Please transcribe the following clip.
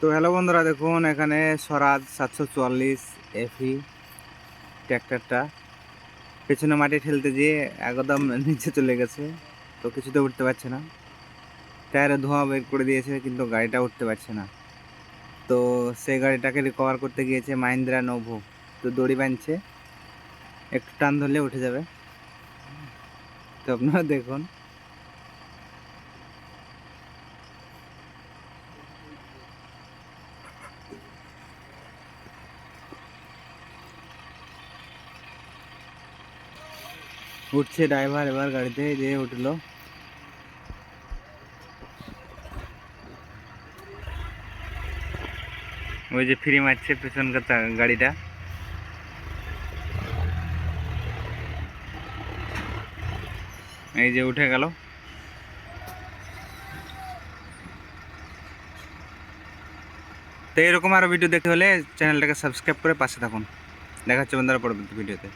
তো হ্যালো বন্ধুরা, দেখুন, এখানে স্বরাজ সাতশো চুয়াল্লিশ এফি ট্র্যাক্টরটা। পেছনে মাটি ঠেলতে গিয়ে একদম নিচে চলে গেছে, তো কিছুতে উঠতে পারছে না। টায়ারে ধোঁয়া বের করে দিয়েছে, কিন্তু গাড়িটা উঠতে পারছে না। তো সেই গাড়িটাকে রিকভার করতে গিয়েছে মাহিন্দ্রা নোভো। তো দড়ি বাঁধছে, একটু টান ধরলে উঠে যাবে। তো আপনারা দেখুন উঠছে ড্রাইভার এবার গাড়িতে, যে উঠল। ওই যে ফ্রি মারছে পেছনকার গাড়িটা। এই যে উঠে গেল। তো এরকম আরও ভিডিও দেখতে হলে চ্যানেলটাকে সাবস্ক্রাইব করে পাশে থাকুন। দেখা হচ্ছে বন্ধুরা পরবর্তী ভিডিওতে